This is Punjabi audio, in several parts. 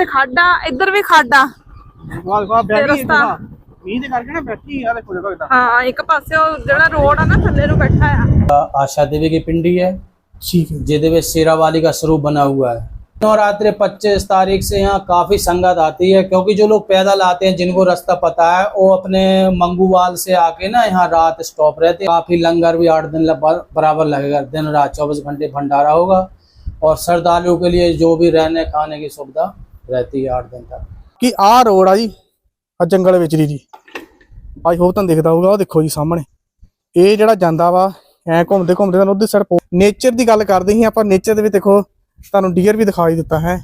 ਪਾਸੇ ਖਾਡਾ ਇੱਧਰ ਵੀ ਖਾਡਾ ਵਾਹ ਵਾਹ ਤੇ ਬੈਠੀ ਰਸਤਾ। ਮੀਂਹ ਦੇ ਕਰਕੇ ਨਾ ਬੈਠੀ ਆ ਦੇਖੋ ਜਗ੍ਹਾ ਕਿਦਾਂ ਹਾਂ ਇੱਕ ਪਾਸੇ ਉਹ ਜਿਹੜਾ ਰੋਡ ਆ ਨਾ ਥੱਲੇ ਨੂੰ ਬੈਠਾ ਆ आशा देवी की पिंडी है ਠੀਕ ਹੈ जिदे में शेरावाली का स्वरूप बना हुआ है नवरात्रि पच्चीस तारीख से यहाँ काफी संगत आती है क्योंकि जो लोग पैदल आते हैं जिनको रास्ता पता है वो अपने मंगूवाल से आके ना यहाँ रात स्टॉप रहते हैं काफी लंगर भी आठ दिन लग- बराबर लगेगा दिन रात चौबीस घंटे भंडारा होगा और श्रद्धालुओं के लिए जो भी रहने खाने की सुविधा रहती है आठ दिन तक ਕਿ ਆਹ ਰੋਡ ਆ ਜੀ ਆ ਜੰਗਲ ਵਿੱਚ ਦੀ ਜੀ ਆਈ ਹੋਪ ਤੁਹਾਨੂੰ ਦਿਖਦਾ ਹੋਊਗਾ ਉਹ ਦੇਖੋ ਜੀ ਸਾਹਮਣੇ ਇਹ ਜਿਹੜਾ ਜਾਂਦਾ ਵਾ ਐ ਘੁੰਮਦੇ ਘੁੰਮਦੇ ਤੁਹਾਨੂੰ ਉਧਰ ਸਾਈਡ ਨੇਚਰ ਦੀ ਗੱਲ ਕਰਦੇ ਸੀ ਆਪਾਂ ਨੇਚਰ ਦੇ ਵਿੱਚ ਦੇਖੋ ਤੁਹਾਨੂੰ ਡੀਅਰ ਵੀ ਦਿਖਾਈ ਦਿੱਤਾ ਹੈ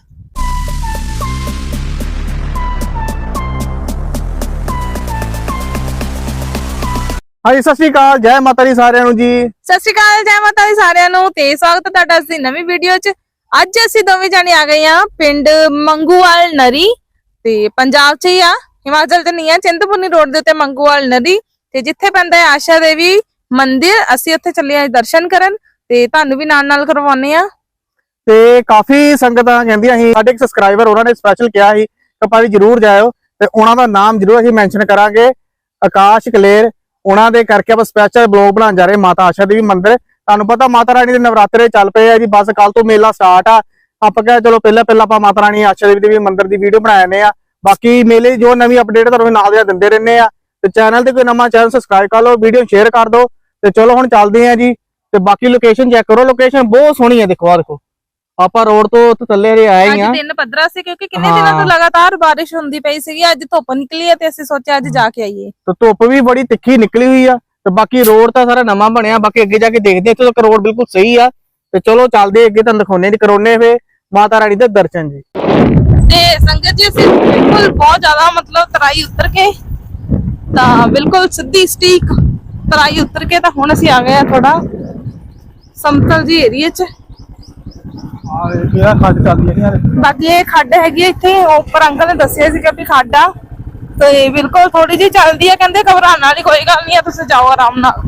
ਹਾਂਜੀ ਸਤਿ ਸ਼੍ਰੀ ਅਕਾਲ ਜੈ ਮਾਤਾ ਦੀ ਸਾਰਿਆਂ ਨੂੰ ਜੀ ਸਤਿ ਸ਼੍ਰੀ ਅਕਾਲ ਜੈ ਮਾਤਾ ਦੀ ਸਾਰਿਆਂ ਨੂੰ ਤੇ ਸਵਾਗਤ ਹੈ ਤੁਹਾਡਾ ਇਸ ਦੀ ਨਵੀਂ ਵੀਡੀਓ 'ਚ ਅੱਜ ਅਸੀਂ ਦੋਵੇਂ ਜਾਣੇ ਆ ਗਏ ਆ ਪਿੰਡ ਮੰਗੂਵਾਲ ਨਰੀ ਤੇ ਪੰਜਾਬ 'ਚ ਹੀ ਆ, ਹਿਮਾਚਲ 'ਚ ਨਹੀਂ ਆ, ਚਿੰਤਪੁਰਨੀ ਰੋਡ ਦੇ ਉੱਤੇ ਮੰਗੂਵਾਲ ਨਰੀ ਤੇ ਜਿੱਥੇ ਪੈਂਦਾ ਹੈ ਆਸ਼ਾ ਦੇਵੀ ਮੰਦਿਰ, ਅਸੀਂ ਉੱਥੇ ਚੱਲੇ ਆ ਦਰਸ਼ਨ ਕਰਨ, ਤੇ ਤੁਹਾਨੂੰ ਵੀ ਨਾਲ ਨਾਲ ਕਰਵਾਉਨੇ ਆ। ਤੇ ਕਾਫੀ ਸੰਗਤਾਂ ਕਹਿੰਦੀਆਂ ਸੀ, ਸਾਡੇ ਇੱਕ ਸਬਸਕ੍ਰਾਈਬਰ ਉਹਨਾਂ ਨੇ ਸਪੈਸ਼ਲ ਕਿਹਾ ਸੀ ਕਿ ਭਾਈ ਜਰੂਰ ਜਾਇਓ, ਤੇ ਉਹਨਾਂ ਦਾ ਨਾਮ ਜਰੂਰ ਅਸੀਂ ਮੈਂਸ਼ਨ ਕਰਾਂਗੇ, ਆਕਾਸ਼ ਕਲੇਰ, ਉਹਨਾਂ ਦੇ ਕਰਕੇ ਆਪਾਂ ਸਪੈਸ਼ਲ ਬਲੌਗ ਬਣਾਉਣ ਜਾ ਰਹੇ ਮਾਤਾ ਆਸ਼ਾ ਦੇਵੀ ਮੰਦਿਰ ਤੁਹਾਨੂੰ ਪਤਾ ਮਾਤਾ ਰਾਣੀ ਦੇ ਨਵਰਾਤਰੇ ਚੱਲ ਪਏ ਆ ਜੀ ਬਸ ਕੱਲ ਤੋਂ ਮੇਲਾ ਸਟਾਰਟ ਆ। ਆਪਾਂ ਕਿਹਾ ਚਲੋ ਪਹਿਲਾਂ ਪਹਿਲਾਂ ਆਪਾਂ ਮਾਤਾ ਰਾਣੀ ਆਸ਼ਾ ਦੇਵੀ ਦੇ ਮੰਦਿਰ ਦੀ ਵੀਡੀਓ ਬਣਾ ਲੈਨੇ ਆ। ਬਾਕੀ ਮੇਲੇ ਜੋ ਨਵੀਂ ਅਪਡੇਟ ਤੁਹਾਨੂੰ ਨਾਲ ਦੇ ਦਿੰਦੇ ਰਹਿੰਦੇ ਆ। ਤੇ ਚੈਨਲ ਤੇ ਕੋਈ ਨਵਾਂ ਚੈਨਲ ਸਬਸਕ੍ਰਾਈਬ ਕਰ ਲਓ ਵੀਡੀਓ ਸ਼ੇਅਰ ਕਰ ਦਿਓ। ਤੇ ਚਲੋ ਹੁਣ ਚੱਲਦੇ ਆ ਜੀ। ਤੇ ਬਾਕੀ ਲੋਕੇਸ਼ਨ ਚੈੱਕ ਕਰੋ ਲੋਕੇਸ਼ਨ ਬਹੁਤ ਸੋਹਣੀ ਹੈ ਦੇਖੋ ਆ ਦੇਖੋ। ਆਪਾਂ ਰੋਡ ਤੋਂ ਉੱਥੇ ਥੱਲੇ ਦੇ ਆਏ ਹੀ ਅੱਜ ਦਿਨ ਪੱਧਰਾ ਸੀ ਕਿਉਂਕਿ ਕਿੰਨੇ ਦਿਨਾਂ ਤੋਂ। ਲਗਾਤਾਰ ਬਾਰਿਸ਼ ਹੁੰਦੀ ਪਈ ਸੀਗੀ ਅੱਜ ਧੁੱਪ ਨਿਕਲੀ ਹੈ ਤੇ ਅਸੀਂ ਸੋਚਿਆ ਅੱਜ ਜਾ ਕੇ ਆਈਏ। ਤੇ ਧੁੱਪ ਵੀ ਬੜੀ ਤਿੱਖੀ ਨਿਕਲੀ ਹੋਈ ਆ। ਤੇ ਬਾਕੀ ਰੋਡ ਤਾਂ ਸਾਰਾ ਨਵਾਂ ਬਣਿਆ ਬਾਕੀ ਅੱਗੇ ਜਾ ਕੇ ਦੇਖਦੇ ਆ ਇੱਥੋਂ ਤੱਕ ਰੋਡ ਬਿਲਕੁਲ ਸਹੀ ਆ। ਤੇ ਚਲੋ ਚੱਲਦੇ ਅੱਗੇ ਤੁਹਾਨੂੰ ਦਿਖਾਉਣੇ ਦੀ ਕਰੋਨੇ ਫੇ ਮਾਤਾ ਰਾਣੀ ਦੇ ਦਰਸ਼ਨ ਜੀ। ਤੇ ਸੰਗਤ ਜੀ ਅਸੀਂ ਬਿਲਕੁਲ ਬਹੁਤ ਜ਼ਿਆਦਾ ਮਤਲਬ ਤਰਾਈ ਉਤਰ ਕੇ ਤਾਂ ਬਿਲਕੁਲ ਸਿੱਧੀ ਸਟੀਕ ਤਰਾਈ ਉਤਰ ਕੇ ਤਾਂ ਹੁਣ ਅਸੀਂ ਆ ਗਏ ਆ ਥੋੜਾ ਸਮਤਲ ਜੀ ਏਰੀਆ 'ਚ। ਹਾਂ ਕਿਹੜਾ ਖੱਡ ਚੱਲਦੀ ਹੈ ਬਾਕੀ ਇਹ ਖੱਡ ਹੈਗੀ ਆ ਇੱਥੇ ਉੱਪਰ ਅੰਕਲ ਨੇ ਦੱਸਿਆ ਸੀ ਕਿ ਖੱਡ ਆ। ਤੇ ਬਿਲਕੁਲ ਥੋੜੀ ਜੀ ਚੱਲਦੀ ਆ ਕਹਿੰਦੇ ਘਬਰਾਉਣ ਵਾਲੀ ਕੋਈ ਗੱਲ ਨਹੀਂ ਆ ਤੁਸੀਂ ਜਾਓ ਆਰਾਮ ਨਾਲ।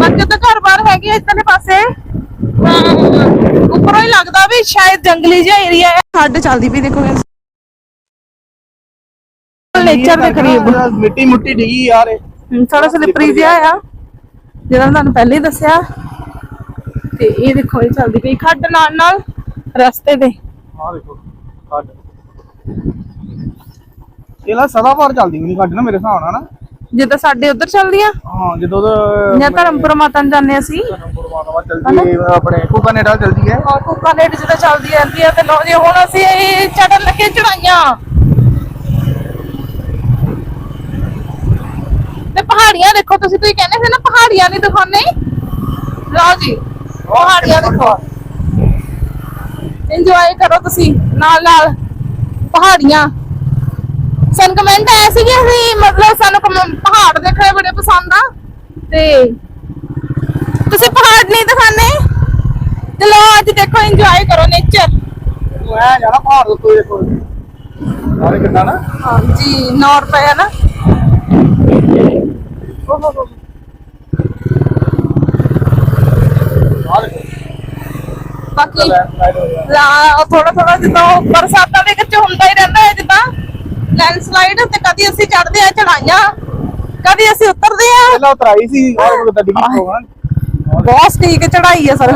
ਬਾਕੀ ਤਾਂ ਘਰ-ਬਾਰ ਹੈਗੇ ਇੱਧਰਲੇ ਪਾਸੇ। ਤਾਂ ਉੱਪਰੋਂ ਹੀ ਲੱਗਦਾ ਵੀ ਸ਼ਾਇਦ ਜੰਗਲੀ ਜਿਹਾ ਏਰੀਆ ਹੈ ਖੱਡ ਚੱਲਦੀ ਵੀ ਦੇਖੋ ਨੇਚਰ ਦੇ ਕਰੀਬ ਮਿੱਟੀ ਮੁੱਟੀ ਡਿੱਗੀ ਯਾਰ ਥੋੜਾ ਸਲਿਪਰੀ ਜਿਹਾ ਆ ਜਿਹੜਾ ਮੈਂ ਤੁਹਾਨੂੰ ਪਹਿਲੇ ਹੀ ਦੱਸਿਆ। ਤੇ ਇਹ ਦੇਖੋ ਇਹ ਚੱਲਦੀ ਪਈ ਖੱਡ ਨਾਲ ਨਾਲ ਰਸਤੇ ਤੇ। ਆ ਦੇਖੋ ਖੱਡ। ਇਹ ਲਾ ਸਦਾ ਭਰ ਚੱਲਦੀ ਨਹੀਂ ਖੱਡ ਨਾ ਮੇਰੇ ਹਿਸਾਬ ਨਾਲ ਨਾ। ਜਿੱਦਾਂ ਸਾਡੇ ਉੱਧਰ ਚੱਲਦੀ ਆ ਹਾਂ ਜਦੋਂ ਦਾ ਜਾਂ ਧਰਮਪੁਰ ਮਾਤਾ ਨੂੰ ਜਾਂਦੇ ਅਸੀਂ। ਨੰਬਰ ਮਾਨਵਾ ਚੱਲਦੀ ਹੈ ਆਪਣੇ ਕੁਕਾ ਨੇੜਾ ਚੱਲਦੀ ਹੈ। ਹਾਂ ਕੁੱਕਾਨੇਟ ਜਿੱਦਾਂ ਚੱਲਦੀ ਰਹਿੰਦੀ ਆ ਤੇ ਲੋ ਜੀ ਹੁਣ ਅਸੀਂ ਇਹ ਚੜਨ ਲੱਗੇ ਚੜਾਈਆਂ ਤੇ ਪਹਾੜੀਆਂ ਦੇਖੋ ਤੁਸੀਂ ਤੁਸੀਂ ਕਹਿੰਦੇ ਸੀ ਨਾ ਪਹਾੜੀਆਂ ਨਹੀਂ ਦਿਖਾਉਣੇ ਲਓ ਜੀ ਪਹਾੜੀਆਂ ਦੇਖੋ। ਇੰਜੋਏ ਕਰੋ ਤੁਸੀਂ ਨਾਲ ਨਾਲ ਪਹਾੜੀਆਂ। ਸਾਨੂੰ ਕਮੈਂਟ ਆਇਆ ਸੀ ਕਿ ਅਸੀਂ ਮਤਲਬ ਸਾਨੂੰ ਕਮ- ਪਹਾੜ ਦੇਖਣੇ ਬੜੇ ਪਸੰਦ ਆ। ਤੇ ਤੁਸੀਂ ਪਹਾੜ ਨਹੀਂ ਦਿਖਾਣੇ ਚਲੋ ਅੱਜ ਦੇਖੋ ਇੰਜੋਏ ਕਰੋ ਨੇਚਰ ਮੈਂ ਜਾਣਾ ਪਹਾੜ ਤੋਂ ਕੋਈ ਦੇਖੋ। ਸਾਰੇ ਕਿੰਨਾ ਨਾ? ਹਾਂਜੀ 9 ਰੁਪਏ ਆ ਨਾ। ਓਹੋ ਹੋ। ਆ ਦੇਖੋ। ਬਾਕੀ ਲਾ ਥੋੜਾ ਥੋੜਾ ਜਿੱਦਾਂ ਉਹ ਬਰਸਾਤਾਂ ਦੇ ਵਿੱਚ ਹੁੰਦਾ ਹੀ ਰਹਿੰਦਾ ਹੈ ਜਿੱਦਾਂ। ਲੈਂਡਸਲਾਈਡ ਤੇ ਕਦੀ ਅਸੀਂ ਚੜਦੇ ਆ ਚੜਾਈਆਂ ਕਦੀ ਅਸੀਂ ਉਤਰਦੇ ਆ ਪਹਿਲਾਂ ਉਤਰਾਈ ਸੀ ਔਰ ਉਹ ਤਾਂ ਡਿੱਗੀ ਹੋਗਾ ਬਹੁਤ ਸਟੀਕ ਚੜਾਈ ਹੈ ਸਰ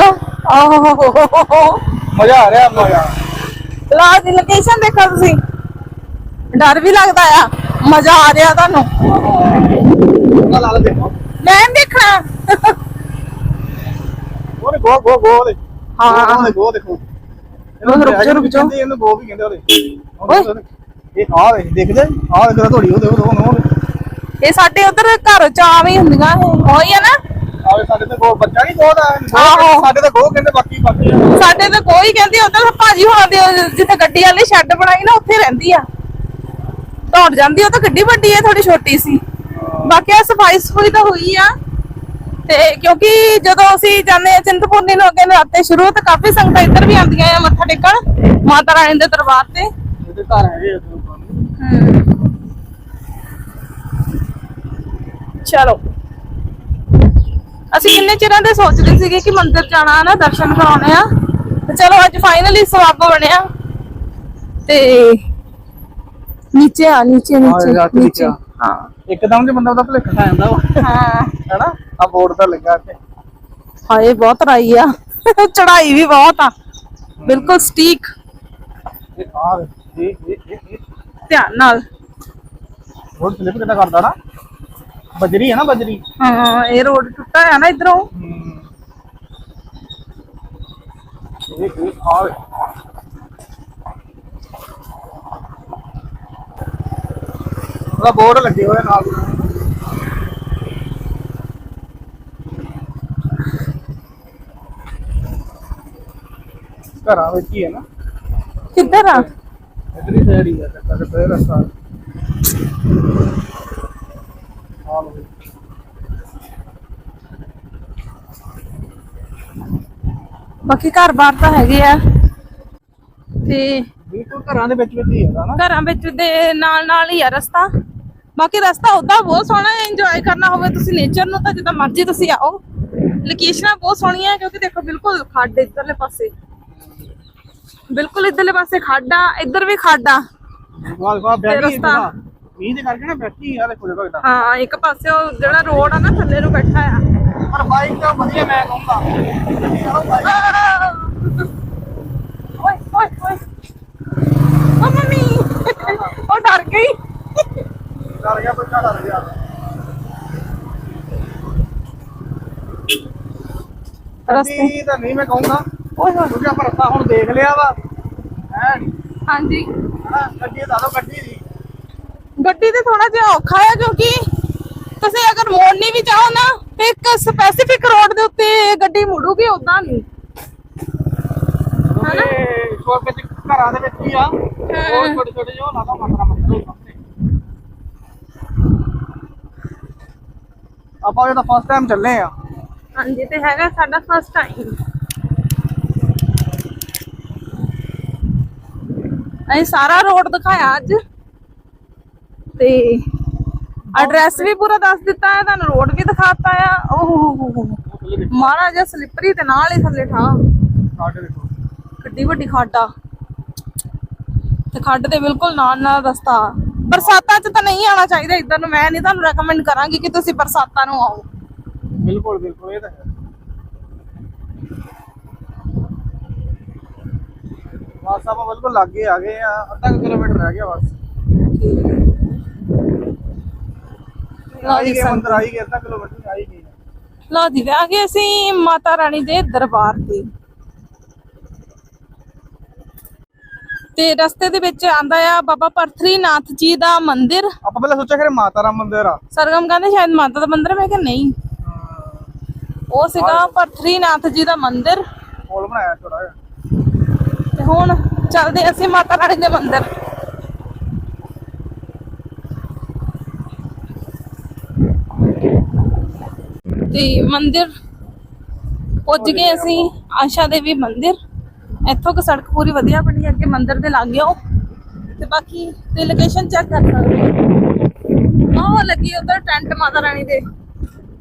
ਆਹੋ ਮਜ਼ਾ ਆ ਰਿਹਾ ਮਜ਼ਾ ਲਾ ਦੀ ਲੋਕੇਸ਼ਨ ਦੇਖੋ ਤੁਸੀਂ। ਡਰ ਵੀ ਲੱਗਦਾ ਆ ਮਜ਼ਾ ਆ ਰਿਹਾ ਤੁਹਾਨੂੰ। ਲਾ ਲਾ ਦੇਖੋ ਮੈਂ ਨੀ ਦੇਖਣਾ। ਉਹਨੇ ਗੋ ਗੋ ਗੋ ਦੇ ਹਾਂ। ਉਹਨੇ ਗੋ ਦੇਖੋ ਰੁਕ ਜਾ, ਰੁਕ ਜਾ। ਇਹਨੂੰ ਗੋ ਵੀ ਕਹਿੰਦੇ ਉਹਦੇ। ਓਏ। ਇਹ ਆ ਵੇ ਦੇਖਦੇ ਆ ਦੇਖਦਾ ਥੋੜੀ ਉਹਦੇ ਉਹਦੇ ਉਹਦੇ ਇਹ ਸਾਡੇ ਉਧਰ ਘਰ ਚ ਆਵੇਂ ਹੀ ਹੁੰਦੀਆਂ ਇਹ ਹੋਈ ਆ ਨਾ ਆਵੇ ਸਾਡੇ ਤੇ ਗੋ ਬੱਚਾ ਨਹੀਂ ਗੋ ਦਾ ਆਹੋ। ਸਾਡੇ ਤੇ ਗੋ ਕਹਿੰਦੇ ਬਾਕੀ ਬਾਕੀ ਆ। ਸਾਡੇ ਤੇ ਕੋਈ ਕਹਿੰਦੀ ਉਧਰ ਭਾਜੀ ਹੋਣਾ ਦੇ ਉਹ ਜਿੱਥੇ ਗੱਡੀ ਵਾਲੀ ਸ਼ੈੱਡ ਬਣਾਈ ਨਾ ਉੱਥੇ ਰਹਿੰਦੀ ਆ ਦੌੜ ਜਾਂਦੀ ਉਹ ਤਾਂ ਗੱਡੀ ਵੱਡੀ ਆ ਥੋੜੀ ਛੋਟੀ ਸੀ ਬਾਕੀ ਆ ਸਫ਼ਾਈ ਸਫੂਈ ਤਾਂ ਹੋਈ ਆ ਤੇ ਕਿਉਂਕਿ ਜਦੋਂ ਅਸੀਂ ਜਾਂਦੇ ਆ ਚਿੰਤਪੁਰਨੀ ਨੂੰ ਅੱਗੇ ਰਾਤੇ ਸ਼ੁਰੂ ਤਾਂ ਕਾਫੀ ਸੰਗਤਾਂ ਇੱਧਰ ਵੀ ਆਉਂਦੀਆਂ ਆ ਮੱਥਾ ਟੇਕਣ ਮਾਤਾ ਰਾਣੀ ਦੇ ਦਰਬਾਰ ਤੇ ਇਹਦੇ ਘਰ ਹੈਗੇ। ਚਲੋ। ਅਸੀਂ ਕਿੰਨੇ ਚਿਰਾਂ ਦੇ ਸੋਚਦੇ ਸੀਗੇ ਕਿ ਮੰਦਿਰ ਜਾਣਾ ਨਾ ਦਰਸ਼ਨ ਕਰਾਉਣੇ ਆ। ਤੇ ਚਲੋ ਅੱਜ ਫਾਈਨਲੀ ਸਵਾਬ ਬਣਿਆ। ਤੇ ਨੀਚੇ ਆ ਨੀਚੇ ਹਾਂ, ਨੀਚੇ। ਹਾਂ। ਇੱਕਦਮ ਜੇ ਬੰਦਾ ਉਹਦਾ ਭੁਲੇਖਾ ਖਾ ਜਾਂਦਾ ਵਾ। ਹਾਂ। ਹੈਨਾ? ਆ ਬੋਰਡ ਤਾਂ ਲੱਗਾ ਤੇ ਹਾਏ ਬਹੁਤ ਰਾਈ ਆ। ਚੜਾਈ ਵੀ ਬਹੁਤ ਆ। ਬਿਲਕੁਲ ਸਟੀਕ। ਇਹ ਆ ਇਹ ਇਹ ਇਹ ਧਿਆਨ ਨਾਲ। ਰੋਡ ਸਲਿਪ ਕਿੱਦਾਂ ਕਰਦਾ ਨਾ? ਬਜਰੀ ਹੈ ਨਾ ਬਜਰੀ। ਹਾਂ ਇਹ ਰੋਡ ਟੁੱਟਾ ਆ ਨਾ ਇਧਰੋਂ। ਇਹ ਇਹ ਆ। ਉਹਦਾ ਬੋਰਡ ਲੱਗੇ ਹੋਏ ਨਾਲ। ਘਰਾਂ ਵਿੱਚ ਹੀ ਹੈ ਨਾ। ਕਿੱਧਰ ਆ? ਬਾਕੀ ਘਰ ਬਾਰ ਤਾਂ ਹੈਗੇ ਆ। ਤੇ ਬਿਲਕੁਲ ਘਰਾਂ ਦੇ ਵਿੱਚ ਵਿੱਚ ਹੀ ਹੈ ਨਾ। ਘਰਾਂ ਵਿੱਚ ਦੇ ਨਾਲ ਨਾਲ ਹੀ ਆ ਰਸਤਾ। ਬਾਕੀ ਰਸਤਾ ਉਦਾਂ ਬਹੁਤ ਸੋਹਣਾ ਹੈ ਇੰਜੋਏ ਕਰਨਾ ਹੋਵੇ ਤੁਸੀਂ ਨੇਚਰ ਨੂੰ ਤਾਂ ਜਿੱਦਾਂ ਮਰਜ਼ੀ ਤੁਸੀਂ ਆਓ। ਲੋਕੇਸ਼ਨਾਂ ਬਹੁਤ ਸੋਹਣੀਆਂ ਕਿਉਂਕਿ ਦੇਖੋ ਬਿਲਕੁਲ ਖੱਡ ਇੱਧਰਲੇ ਪਾਸੇ। ਬਿਲਕੁਲ ਇੱਧਰਲੇ ਪਾਸੇ ਖੱਡ ਆ ਇੱਧਰ ਵੀ ਖੱਡ। ਆ ਵਾਹ ਵਾਹ ਬੈਠੀ ਰਸਤਾ। ਹੈ ਮੀਂਹ ਦੇ ਕਰਕੇ ਨਾ ਬੈਠੀ ਆ ਦੇਖੋ ਦੇਖੋ ਕਿਦਾਂ ਹਾਂ ਇੱਕ ਪਾਸੇ ਉਹ ਜਿਹੜਾ ਰੋਡ ਆ ਨਾ ਥੱਲੇ ਨੂੰ ਬੈਠਾ ਆ। ਪਰ ਬਾਈਕ ਤਾਂ ਵਧੀਆ ਮੈਂ ਕਹੂੰਗਾ। ਚਲੋ ਬਾਈਕ। ਓਏ ਓਏ ਓਏ। ਓ ਮੰਮੀ ਉਹ ਡਰ ਗਈ। ਡਰ ਗਿਆ ਬੱਚਾ ਡਰ ਗਿਆ। ਰਸਤੇ ਰਸਤੇ। ਤਾਂ ਨਹੀਂ ਮੈਂ ਕਹੂੰਗਾ। ਓਏ ਹੋਏ। ਆਪਾਂ ਰਸਤਾ ਹੁਣ ਦੇਖ ਲਿਆ ਵਾ। ਹੈ? ਹਾਂਜੀ। ਹਨਾ ਗੱਡੀ ਦਾ ਦੋ ਗੱਡੀ ਦੀ। ਗੱਡੀ ਤੇ ਥੋੜਾ ਜਿਹਾ ਔਖਾ ਹੈ ਕਿਉਂਕਿ ਤੁਸੀਂ ਅਗਰ ਮੋੜਨੀ ਵੀ ਚਾਹੋ ਨਾ ਇੱਕ ਸਪੈਸੀਫਿਕ ਰੋਡ ਦੇ ਉੱਤੇ ਗੱਡੀ ਮੁੜੂਗੀ ਉਦਾਂ ਨਹੀਂ। ਕਿਉਂਕਿ ਛੋਟੇ ਜਿਹੇ ਘਰਾਂ ਦੇ ਵਿੱਚ ਹੀ ਆ। ਉਹ ਛੋਟੇ ਛੋਟੇ ਜਿਹੇ ਲਾਦਾ ਮਾਤਰਾ ਮਾਤਰਾ ਆਪਾਂ ਇਹ ਤਾਂ ਫਸਟ ਟਾਈਮ ਚੱਲੇ ਆ। ਹਾਂਜੀ ਤੇ ਹੈਗਾ ਸਾਡਾ ਫਸਟ ਟਾਈਮ ਅਸੀਂ ਸਾਰਾ ਰੋਡ ਦਿਖਾਇਆ ਅੱਜ। ਤੇ ਐਡਰੈਸ ਵੀ ਪੂਰਾ ਦੱਸ ਦਿੱਤਾ ਹੈ, ਤੁਹਾਨੂੰ ਰੋਡ ਵੀ ਦਿਖਾਤਾ ਆ। ਓਹ ਹੋ ਜਿਹਾ ਸਲਿੱਪਰੀ ਤੇ ਨਾਲ ਹੀ ਥੱਲੇ ਠਾ ਕਿੱਡੀ ਵੱਡੀ ਖੱਡ ਤੇ ਖੱਡ ਦੇ ਬਿਲਕੁਲ ਨਾਲ ਨਾਲ ਰਸਤਾ। ਬਰਸਾਤਾਂ 'ਚ ਤਾਂ ਨਹੀਂ ਆਉਣਾ ਚਾਹੀਦਾ ਇੱਧਰ ਨੂੰ। ਮੈਂ ਨਹੀਂ ਤੁਹਾਨੂੰ ਰეკਮੈਂਡ ਕਰਾਂਗੀ ਕਿ ਤੁਸੀਂ ਬਰਸਾਤਾਂ ਨੂੰ ਆਓ। ਬਿਲਕੁਲ ਬਿਲਕੁਲ, ਇਹ ਤਾਂ ਹੈ। ਬਸ ਆਪਾਂ ਬਿਲਕੁਲ ਲਾਗੇ ਆ ਗਏ ਆ ਅੱਧਾ ਕਿਲੋਮੀਟਰ ਰਹਿ ਗਿਆ ਬਸ। ਆਈ ਗਏ ਸੰਗਤ। ਅੰਦਰ ਆਈ ਗਏ ਅੱਧਾ ਕਿਲੋਮੀਟਰ ਆਈ ਗਏ ਲਓ ਜੀ ਆ ਗਏ ਅਸੀਂ ਮਾਤਾ ਰਾਣੀ ਦੇ ਦਰਬਾਰ ਤੇ। ਤੇ ਰਸਤੇ ਦੇ ਵਿੱਚ ਆਂਦਾ ਆ ਬਾਬਾ ਪਰਥਰੀ ਨਾਥ ਜੀ ਦਾ ਮੰਦਿਰ। ਆਪਾਂ ਪਹਿਲਾਂ ਸੋਚਿਆ ਕਿ ਮਾਤਾ ਰਾਮ ਮੰਦਿਰ ਆ। ਸਰਗਮ ਕਹਿੰਦੇ ਸ਼ਾਇਦ ਮਾਤਾ ਦਾ ਮੰਦਿਰ ਮੈਂ ਕਿਹਾ ਨਹੀਂ? ਉਹ ਸੀਗਾ ਪਰਥਰੀ ਨਾਥ ਜੀ ਦਾ ਮੰਦਿਰ। ਪੁਲ ਬਣਾਇਆ ਥੋੜਾ ਜਿਹਾ। ਤੇ ਹੁਣ ਚੱਲਦੇ ਅਸੀਂ ਮਾਤਾ ਰਾਣੀ ਦੇ ਮੰਦਿਰ। ਤੇ ਮੰਦਿਰ ਪੁੱਜ ਗਏ ਅਸੀਂ ਆਸ਼ਾ ਦੇਵੀ ਮੰਦਿਰ। ਇੱਥੋਂ ਕਿ ਸੜਕ ਪੂਰੀ ਵਧੀਆ ਬਣੀ ਅੱਗੇ ਮੰਦਿਰ ਦੇ ਲਾਗੇ ਹੋ ਤੇ ਬਾਕੀ ਤੇ ਲੋਕੇਸ਼ਨ ਚੈੱਕ ਕਰ ਸਕਦੇ ਹੋ। ਆਹ ਲੱਗੀ ਉਧਰ ਟੈਂਟ ਮਾਤਾ ਰਾਣੀ ਦੇ।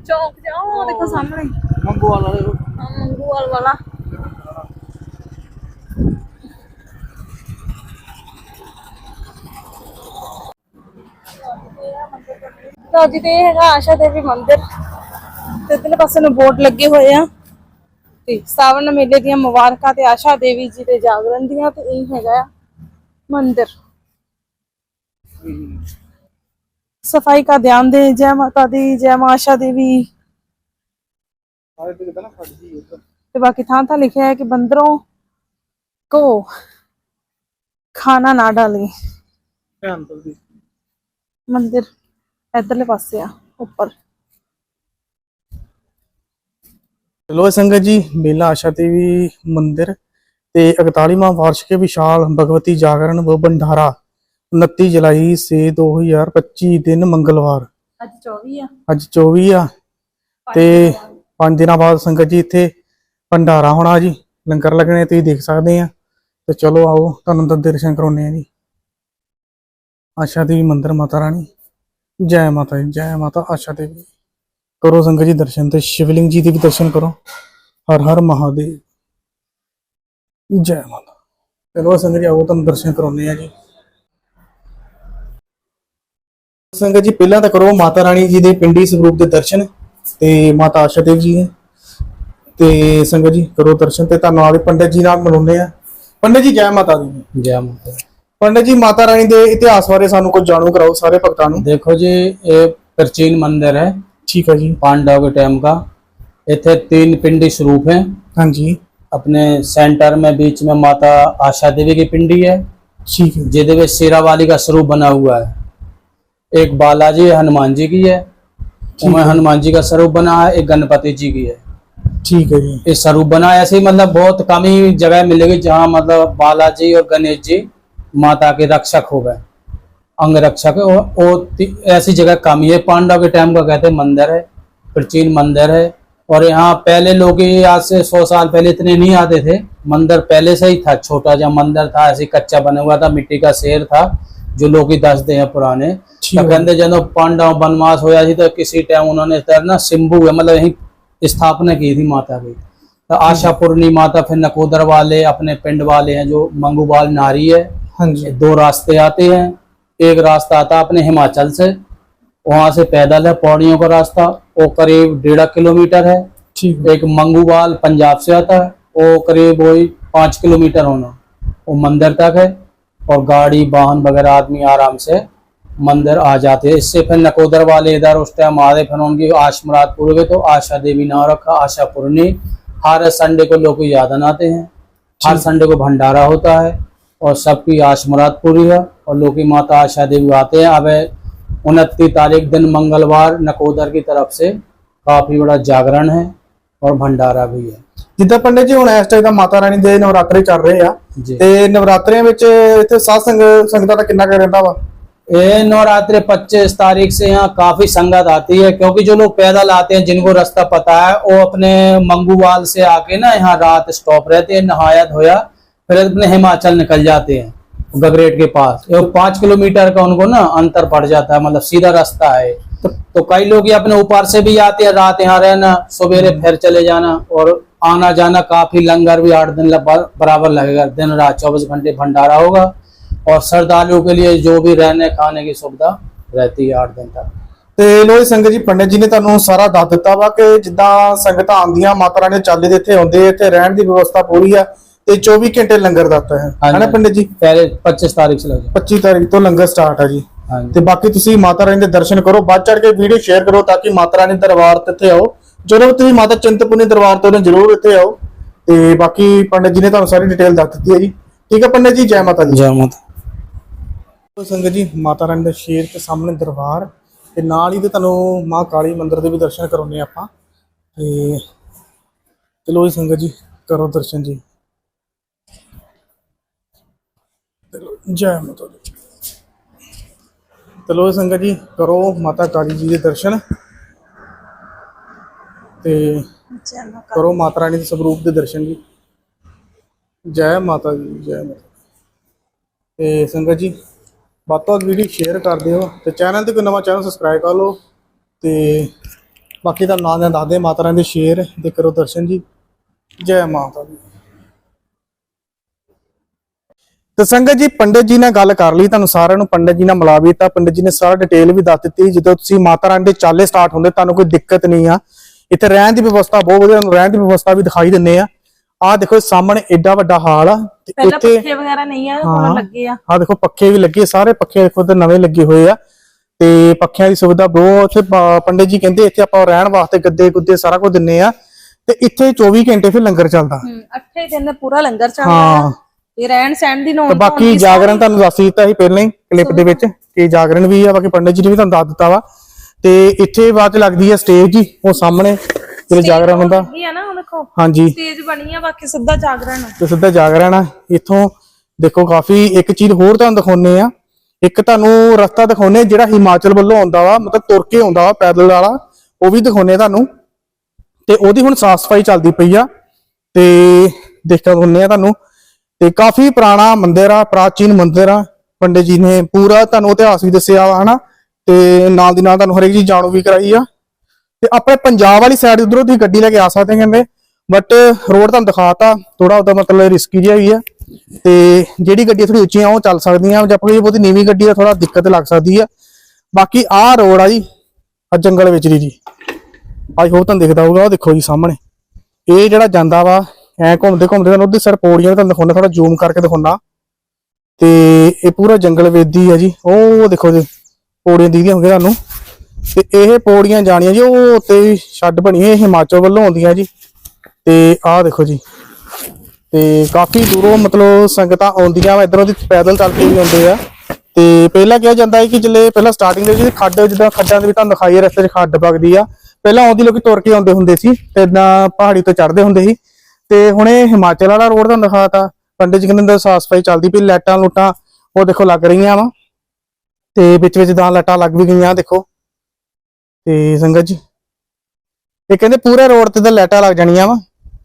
ਚੌਕ ਜਾਓ ਦੇਖੋ ਸਾਹਮਣੇ। ਮੰਗੂ ਵਾਲਾ ਦੇਖੋ ਹਾਂ, ਮੰਗੂਵਾਲ ਵਾਲਾ। ਤਾਂ ਜਿੱਤੇ ਹੈਗਾ ਆਸ਼ਾ ਦੇਵੀ ਮੰਦਿਰ। ਤੇ ਇਧਰਲੇ ਪਾਸੇ ਨੂੰ ਬੋਰਡ ਲੱਗੇ ਹੋਏ ਆ। ਤੇ ਸਾਵਣ ਮੇਲੇ ਦੀਆਂ ਮੁਬਾਰਕਾਂ ਤੇ ਆਸ਼ਾ ਦੇਵੀ ਜੀ ਦੇ ਜਾਗਰਨ ਦੀਆਂ ਤੇ ਇਹ ਹੈਗਾ ਮੰਦਿਰ। ਸਫ਼ਾਈ ਦਾ ਧਿਆਨ ਦੇ ਜੈ ਮਾਤਾ ਦੀ ਜੈ ਮਾ ਆਸ਼ਾ ਦੇਵੀ। ਤੇ। ਬਾਕੀ ਥਾਂ ਥਾਂ ਲਿਖਿਆ ਹੈ ਕਿ ਬੰਦਰੋਂ ਕੋ ਖਾਣਾ ਨਾ ਡਾਲੀ। ਧਿਆਨ ਤੋਂ ਮੰਦਿਰ ਇਧਰਲੇ ਪਾਸੇ ਆ ਉੱਪਰ। ਚਲੋ ਸੰਗਤ ਜੀ ਮੇਲਾ ਆਸ਼ਾ ਦੇवी ਮੰਦਿਰ ਤੇ 41ਵਾਂ ਵਾਰਸ਼ਿਕ ਵਿਸ਼ਾਲ ਭਗਵਤੀ ਜਾਗਰਣ व ਭੰਡਾਰਾ 29 ਜੁਲਾਈ ਸੇ 2025 ਦਿਨ ਮੰਗਲਵਾਰ। ਅੱਜ 24 ਆ। ਅੱਜ 24 ਆ ਤੇ 5 ਦਿਨਾਂ ਬਾਅਦ ਸੰਗਤ ਜੀ ਇੱਥੇ ਭੰਡਾਰਾ ਹੋਣਾ ਜੀ। ਲੰਗਰ ਲੱਗਣੇ ਤੁਸੀਂ ਦੇਖ ਸਕਦੇ ਆ। ਤੇ ਚਲੋ ਆਓ ਤੁਹਾਨੂੰ ਦਰਸ਼ਨ ਕਰਾਉਣੇ ਆ ਜੀ। ਆਸ਼ਾ ਦੇਵੀ, ਮੰਦਰ ਮਾਤਾ ਰਾਣੀ। ਜੈ ਮਾਤਾ ਦੀ ਜੈ ਮਾਤਾ ਆਸ਼ਾ ਦੇਵੀ। ਕਰੋ ਸੰਗਤ ਜੀ ਦਰਸ਼ਨ ਤੇ ਸ਼ਿਵਲਿੰਗ ਜੀ ਦੇ ਵੀ ਦਰਸ਼ਨ ਕਰੋ। ਹਰ ਹਰ ਮਹਾਦੇਵ। ਜੈ ਮਾਤਾ। ਕਰੋ ਸੰਗਤ ਜੀ, ਆਓ ਤੁਹਾਨੂੰ ਦਰਸ਼ਨ ਕਰਾਉਂਦੇ ਆ ਜੀ। ਸੰਗਤ ਜੀ, ਪਹਿਲਾਂ ਤਾਂ ਕਰੋ ਮਾਤਾ ਰਾਣੀ ਜੀ ਦੇ ਪਿੰਡੀ ਸਰੂਪ ਦੇ ਦਰਸ਼ਨ ਤੇ ਮਾਤਾ ਆਸ਼ਾ ਦੇਵ ਜੀ ਦੇ। ਤੇ ਸੰਗਤ ਜੀ, ਕਰੋ ਦਰਸ਼ਨ ਤੇ ਧੰਨਵਾਦ ਪੰਡਿਤ ਜੀ ਨਾਲ ਮਿਲਾਉਂਦੇ ਆ ਪੰਡਿਤ ਜੀ, ਜੈ ਮਾਤਾ ਦੀ। ਜੈ ਮਾਤਾ ਪੰਡਿਤ ਜੀ ਮਾਤਾ ਰਾਣੀ ਦੇ ਇਤਿਹਾਸ ਬਾਰੇ ਸਾਨੂੰ ਕੁਝ ਜਾਣੂ ਕਰਾਓ ਸਾਰੇ ਭਗਤਾਂ ਨੂੰ देखो जी ये प्राचीन मंदिर है ਠੀਕ ਹੈ ਜੀ पांडव के टाइम का इथे तीन पिंडी स्वरूप हैं ਹਾਂਜੀ अपने सेंटर में बीच में माता आशा देवी की पिंडी है ਠੀਕ ਹੈ जिदे में शेरा वाली का स्वरूप बना हुआ है एक बालाजी हनुमान जी की है उसमें हनुमान जी का स्वरूप बना है एक गणपति जी की है ਠੀਕ है जी ये स्वरूप बना है ऐसे ही मतलब बहुत कम ही जगह मिलेगी जहाँ मतलब बालाजी और गणेश जी माता के रक्षक हो गए अंग रक्षक है। और, और ऐसी जगह कम ही है। पांडव के टाइम का कहते हैं मंदिर है प्राचीन मंदिर है। और यहाँ पहले लोग ये आज से सौ साल पहले इतने नहीं आते थे। मंदिर पहले से ही था छोटा जब मंदिर था ऐसे कच्चा बना हुआ था मिट्टी का शेर था जो लोग ही दसते हैं पुराने। तो है। कहते जब पांडव वनवास होया थी तो किसी टाइम उन्होंने इधर ना सिंबू है मतलब यही स्थापना की थी माता की। तो आशापुरनी माता फिर नकोदर वाले अपने पिंड वाले हैं जो मंगूबाल नारी है हाँ जी। दो रास्ते आते हैं। एक रास्ता आता है अपने हिमाचल से वहाँ से पैदल है पौड़ियों का रास्ता वो करीब डेढ़ किलोमीटर है। एक मंगूवाल पंजाब से आता है वो करीब वही पाँच किलोमीटर होना। वो मंदिर तक है और गाड़ी वाहन वगैरह आदमी आराम से मंदिर आ जाते हैं। इससे फिर नकोदर वाले इधर उस टाइम आ रहे फिर उनकी आश मुराद पूरे तो आशा देवी नाम रखा आशा पूर्णी हर संडे को लोग याद आते हैं। हर संडे को भंडारा होता है। और सबकी आश मुराद पूरी है और लोग की माता आशा देवी आते हैं अब उनतीस तारीख दिन मंगलवार नकोदर की तरफ से काफी बड़ा जागरण है और भंडारा भी है ਜਿੱਦਾਂ ਪੰਡਿਤ ਜੀ ਹੁਣ ਇਸ ਟਾਈਮ ਦਾ ਮਾਤਾ ਰਾਣੀ ਦੇ ਨਵਰਾਤਰੇ ਚੱਲ ਰਹੇ ਆ जी ਤੇ ਨਵਰਾਤਰਿਆਂ ਵਿੱਚ ਇੱਥੇ ਸਾਧ ਸੰਗ ਸੰਗਤਾਂ ਦਾ ਕਿੰਨਾ ਕੁ ਰਹਿੰਦਾ ਵਾ ये नवरात्रि 25 तारीख से यहाँ काफी संगत आती है क्योंकि जो लोग पैदल आते हैं जिनको रास्ता पता है वो अपने मंगूवाल से आके ना यहाँ रात स्टॉप रहते हैं नहाया धोया फिर अपने हिमाचल निकल जाते हैं गगरेट के पास ये पाँच किलोमीटर का उनको ना अंतर पड़ जाता है मतलब सीधा रास्ता है तो, तो कई लोग ये अपने ऊपर से भी आते हैं रात यहाँ रहना सवेरे फिर चले जाना और आना जाना काफी लंगर भी आठ दिन लग- बराबर लगेगा दिन रात चौबीस घंटे भंडारा होगा और श्रद्धालुओं के लिए जो भी रहने खाने की सुविधा रहती है आठ दिन तक ਤੇ ਲੋਈ ਸੰਗਤ ਜੀ ਪੰਡਿਤ ਜੀ ਨੇ ਤੁਹਾਨੂੰ ਸਾਰਾ ਦੱਸ ਦਿੱਤਾ ਵਾ ਕਿ ਜਿੱਦਾਂ ਸੰਗਤਾਂ ਆਉਂਦੀਆਂ ਮਾਤਾ ਰਾਣੀ ਦੇ ਚਾਲੇ ਦੇ ਇੱਥੇ ਆਉਂਦੇ ਇੱਥੇ ਰਹਿਣ ਦੀ ਵਿਵਸਥਾ ਪੂਰੀ ਆ ਤੇ 24 ਘੰਟੇ ਲੰਗਰ ਦਾਤਾ ਹੈ हाँ ਹੈ ਨਾ जी। ਪੰਡਿਤ ਜੀ पहले पच्चीस तारीख से लग जाए 25 ਤਾਰੀਖ ਤੋਂ ਲੰਗਰ ਸਟਾਰਟ ਆ ਜੀ हाँ ਤੇ जी ਬਾਕੀ ਤੁਸੀਂ ਮਾਤਾ ਰਾਣੀ ਦੇ ਦਰਸ਼ਨ ਕਰੋ ਵੱਧ ਚੜ ਕੇ ਵੀਡੀਓ ਸ਼ੇਅਰ ਕਰੋ ਤਾਂ ਕਿ ਮਾਤਾ ਰਾਣੀ ਦਰਬਾਰ ਤੇ ਇੱਥੇ ਆਓ ਜਦੋਂ ਤੁਸੀਂ ਮਾਤਾ ਚਿੰਤਪੁਰਨੀ ਦਰਬਾਰ ਤੋਂ ਨੇ ਜਰੂਰ ਇੱਥੇ ਆਓ ਤੇ ਬਾਕੀ ਪੰਡਿਤ ਜੀ ਨੇ ਤੁਹਾਨੂੰ ਸਾਰੀ ਡਿਟੇਲ ਦੱਸ ਦਿੱਤੀ ਹੈ ਜੀ ਠੀਕ ਹੈ ਪੰਡਿਤ ਜੀ ਜੈ ਮਾਤਾ ਦੀ जय माता ਤੋ ਸੰਗਤ ਜੀ ਮਾਤਾ ਰਾਣੀ ਦਾ ਸ਼ੇਰ ਤੇ ਸਾਹਮਣੇ ਦਰਬਾਰ ਤੇ ਨਾਲ ਹੀ ਤੇ ਤੁਹਾਨੂੰ ਮਾਂ ਕਾਲੀ ਮੰਦਿਰ ਦੇ ਵੀ ਦਰਸ਼ਨ ਕਰਾਉਣੇ ਆਪਾਂ ਤੇ ਚਲੋ ਜੀ ਸੰਗਤ ਜੀ ਕਰੋ ਦਰਸ਼ਨ ਜੀ ਚਲੋ ਜੈ ਮਾਤਾ ਦੀ। ਚਲੋ ਸੰਗਤ ਜੀ ਕਰੋ ਮਾਤਾ ਕਾਲੀ ਜੀ ਦੇ ਦਰਸ਼ਨ। ਤੇ ਕਰੋ ਮਾਤਾ ਰਾਣੀ ਦੇ ਸਰੂਪ ਦੇ ਦਰਸ਼ਨ ਜੀ। ਜੈ ਮਾਤਾ ਦੀ ਜੈ ਮਾਤਾ ਤੇ ਸੰਗਤ ਜੀ ਵੱਧ ਤੋਂ ਵੱਧ ਵੀਡੀਓ ਸ਼ੇਅਰ ਕਰ ਦਿਓ ਤੇ ਚੈਨਲ ਤੇ ਕੋਈ ਨਵਾਂ ਚੈਨਲ ਸਬਸਕ੍ਰਾਈਬ ਕਰ ਲਓ ਤੇ ਬਾਕੀ ਦਾ ਨਾਮ ਨਾਲ ਦੱਸਦੇ ਮਾਤਾ ਰਾਣੀ ਦੇ ਸ਼ੇਅਰ ਤੇ ਕਰੋ ਦਰਸ਼ਨ ਜੀ। ਜੈ ਮਾਤਾ ਦੀ। ਤੇ ਸੰਗਤ ਜੀ ਪੰਡਿਤ ਜੀ ਨਾਲ ਗੱਲ ਕਰ ਲਈ ਤੁਹਾਨੂੰ ਸਾਰਿਆਂ ਨੂੰ ਪੰਡਿਤ ਜੀ ਨਾਲ ਮਿਲਾ ਵੀ ਦਿੱਤਾ। ਪੰਡਿਤ ਜੀ ਨੇ ਸਾਰਾ ਡਿਟੇਲ ਵੀ ਦੱਸ ਦਿੱਤੀ। ਜਦੋਂ ਤੁਸੀਂ ਮਾਤਾ ਰਾਣੀ ਦੇ ਚਾਲੇ ਸਟਾਰਟ ਹੁੰਦੇ ਤੁਹਾਨੂੰ ਕੋਈ ਦਿੱਕਤ ਨਹੀਂ ਆ। ਇੱਥੇ ਰਹਿਣ ਦੀ ਵਿਵਸਥਾ ਬਹੁਤ ਵਧੀਆ ਤੁਹਾਨੂੰ ਰਹਿਣ ਦੀ ਵਿਵਸਥਾ ਵੀ ਦਿਖਾਈ ਦਿੰਨੇ ਆ। ਆਹ ਦੇਖੋ ਸਾਹਮਣੇ ਐਡਾ ਵੱਡਾ ਹਾਲ ਆ। ਤੇ ਇੱਥੇ ਪੱਖੇ ਵਗੈਰਾ ਨਹੀਂ ਆ। ਹੁਣ ਲੱਗੇ ਆ। ਆ ਦੇਖੋ ਪੱਖੇ ਵੀ ਲੱਗੇ ਸਾਰੇ ਪੱਖੇ ਦੇਖੋ ਤੇ ਨਵੇਂ ਲੱਗੇ ਹੋਏ ਆ। ਤੇ ਪੱਖਿਆਂ ਦੀ ਸੁਵਿਧਾ ਬਹੁਤ ਪ- ਪੰਡਿਤ ਜੀ ਕਹਿੰਦੇ ਇੱਥੇ ਆਪਾਂ ਰਹਿਣ ਵਾਸਤੇ ਗੱਦੇ ਗੁੱਦੇ ਸਾਰਾ ਕੁਝ ਦਿੰਨੇ ਆ। ਤੇ ਇੱਥੇ 24 ਘੰਟੇ ਫਿਰ ਲੰਗਰ ਚੱਲਦਾ। ਹੂੰ ਅੱਠੇ ਦਿਨ ਪੂਰਾ ਲੰਗਰ ਚੱਲਦਾ ਹਾਂ। ਤੇ ਰਹਿਣ ਸਹਿਣ ਦੀ ਤੇ ਨੌਨ ਬਾਕੀ ਜਾਗਰਣ ਤੁਹਾਨੂੰ ਦੱਸ ਹੀ ਦਿੱਤਾ ਸੀ ਪਹਿਲਾਂ ਹੀ ਕਲਿੱਪ ਦੇ ਵਿੱਚ ਕਿ ਜਾਗਰਣ ਵੀ ਆ ਬਾਕੀ ਪੰਡਿਤ ਜੀ ਨੇ ਵੀ ਤੁਹਾਨੂੰ ਦੱਸ ਦਿੱਤਾ ਵਾ। ਤੇ ਇੱਥੇ ਬਾਅਦ ਚ ਲੱਗਦੀ ਆ ਸਟੇਜ ਜੀ ਉਹ ਸਾਹਮਣੇ ਜਿਹੜੇ ਜਾਗਰਣ ਹੁੰਦਾ। ਲੱਗੀ ਆ ਨਾ ਉਹ ਦੇਖੋ। ਹਾਂਜੀ। ਸਟੇਜ ਬਣੀ ਆ ਬਾਕੀ ਸਿੱਧਾ ਜਾਗਰਣ। ਆ। ਤੇ ਸਿੱਧਾ ਜਾਗਰਣ ਆ। ਇੱਥੋਂ ਦੇਖੋ ਕਾਫੀ ਇੱਕ ਚੀਜ਼ ਹੋਰ ਤੁਹਾਨੂੰ ਦਿਖਾਉਨੇ ਆ। ਇੱਕ ਤੁਹਾਨੂੰ ਰਸਤਾ ਦਿਖਾਉਨੇ ਜਿਹੜਾ ਹਿਮਾਚਲ ਵੱਲੋਂ ਆਉਂਦਾ ਵਾ ਮਤਲਬ ਤੁਰ ਕੇ ਆਉਂਦਾ ਵਾ ਪੈਦਲ ਵਾਲਾ। ਉਹ ਵੀ ਦਿਖਾਉਨੇ ਤੁਹਾਨੂੰ। ਤੇ ਉਹਦੀ ਹੁਣ ਸਾਫ਼ ਸਫ਼ਾਈ ਚੱਲਦੀ ਪਈ ਆ। ਤੇ ਦੇਖਾ ਦਿਖਾਉਨੇ ਆ ਤੁਹਾਨੂੰ। ਤੇ ਕਾਫੀ ਪੁਰਾਣਾ ਮੰਦਿਰ ਆ, ਪ੍ਰਾਚੀਨ ਮੰਦਿਰ ਆ। ਪੰਡਿਤ ਜੀ ਨੇ ਪੂਰਾ ਤੁਹਾਨੂੰ ਇਤਿਹਾਸ ਵੀ ਦੱਸਿਆ ਵਾ, ਹਨਾ? ਤੇ ਨਾਲ ਦੀ ਨਾਲ ਤੁਹਾਨੂੰ ਹਰੇਕ ਚੀਜ਼ ਜਾਣੂ ਵੀ ਕਰਾਈ ਆ। ਤੇ ਆਪਣੇ ਪੰਜਾਬ ਵਾਲੀ ਸਾਈਡ ਉਧਰੋਂ ਤੁਸੀਂ ਗੱਡੀ ਲੈ ਕੇ ਆ ਸਕਦੇ ਕਹਿੰਦੇ ਬਟ ਰੋਡ ਤੁਹਾਨੂੰ ਦਿਖਾਤਾ ਥੋੜਾ ਉਹਦਾ ਮਤਲਬ ਰਿਸਕੀ ਜਿਹਾ ਵੀ ਆ। ਤੇ ਜਿਹੜੀ ਗੱਡੀ ਥੋੜੀ ਉੱਚੀਆਂ ਉਹ ਚੱਲ ਸਕਦੀਆਂ, ਜੇ ਆਪਣੀ ਬਹੁਤੀ ਨੀਵੀਂ ਗੱਡੀ ਦਾ ਥੋੜਾ ਦਿੱਕਤ ਲੱਗ ਸਕਦੀ ਆ। ਬਾਕੀ ਆਹ ਰੋਡ ਆ ਜੀ ਆ ਜੰਗਲ ਵਿੱਚ ਦੀ ਜੀ। ਆਈ ਹੋਪ ਤੁਹਾਨੂੰ ਦਿਖਦਾ ਹੋਊਗਾ ਉਹ ਦੇਖੋ ਜੀ ਸਾਹਮਣੇ। ਇਹ ਜਿਹੜਾ ਜਾਂਦਾ ਵਾ ਐ ਘੁੰਮਦੇ ਘੁੰਮਦੇ ਤੁਹਾਨੂੰ ਉਹਦੀ ਸਰ ਪੌੜੀਆਂ ਵੀ ਤੁਹਾਨੂੰ ਦਿਖਾਉਣਾ ਥੋੜਾ ਜ਼ੂਮ ਕਰਕੇ ਦਿਖਾਉਣਾ ਤੇ ਇਹ ਪੂਰਾ ਜੰਗਲ ਵੇਦੀ ਆ ਜੀ। ਉਹ ਦੇਖੋ ਜੀ, ਪੌੜੀਆਂ ਦਿਖਦੀਆਂ ਹੋਣਗੀਆਂ ਤੁਹਾਨੂੰ। ਤੇ ਇਹ ਪੌੜੀਆਂ ਜਾਣੀਆਂ ਜੀ, ਉਹ ਉੱਤੇ ਵੀ ਛੱਡ ਬਣੀ ਹੈ ਹਿਮਾਚਲ ਵੱਲੋਂ ਆਉਂਦੀਆਂ ਜੀ। ਤੇ ਆਹ ਦੇਖੋ ਜੀ। ਤੇ ਕਾਫੀ ਦੂਰੋਂ ਮਤਲਬ ਸੰਗਤਾਂ ਆਉਂਦੀਆਂ ਵਾ, ਇਧਰੋਂ ਦੀ ਪੈਦਲ ਚੱਲ ਕੇ ਵੀ ਆਉਂਦੇ ਆ। ਤੇ ਪਹਿਲਾਂ ਕਿਹਾ ਜਾਂਦਾ ਹੈ ਕਿ ਜਿਲੇ ਪਹਿਲਾਂ ਸਟਾਰਟਿੰਗ ਦੇ ਵਿੱਚ ਖੱਡ, ਜਿੱਦਾਂ ਖੱਡਾਂ ਦੇ ਵਿੱਚ ਤੁਹਾਨੂੰ ਦਿਖਾਈ ਰਸਤੇ 'ਚ ਖੱਡ ਵਗਦੀ ਆ। ਪਹਿਲਾਂ ਆਉਂਦੀ ਲੋਕੀ ਤੁਰ ਕੇ ਆਉਂਦੇ ਹੁੰਦੇ ਸੀ, ਤੇ ਇਦਾਂ ਪਹਾੜੀ ਤੋਂ ਚੜ੍ਹਦੇ ਹੁੰਦੇ ਸੀ। ਤੇ ਹੁਣ ਇਹ ਹਿਮਾਚਲ ਵਾਲਾ ਰੋਡ ਤੁਹਾਨੂੰ ਦਿਖਾਤਾ ਪੰਡਿਤ ਜੀ ਸਾਫ਼ ਸਫ਼ਾਈ ਚੱਲਦੀ ਪਈ, ਲਾਈਟਾਂ ਲੂਟਾਂ, ਉਹ ਦੇਖੋ ਲੱਗ ਰਹੀਆਂ ਵਾ। ਤੇ ਵਿੱਚ ਵਿੱਚ ਤਾਂ ਲਾਈਟਾਂ ਲੱਗ ਵੀ ਗਈਆਂ, ਦੇਖੋ। ਤੇ ਸੰਗਤ ਜੀ, ਇਹ ਕਹਿੰਦੇ ਪੂਰੇ ਰੋਡ ਤੇ ਤਾਂ ਲਾਈਟਾਂ ਲੱਗ ਜਾਣੀਆਂ ਵਾ,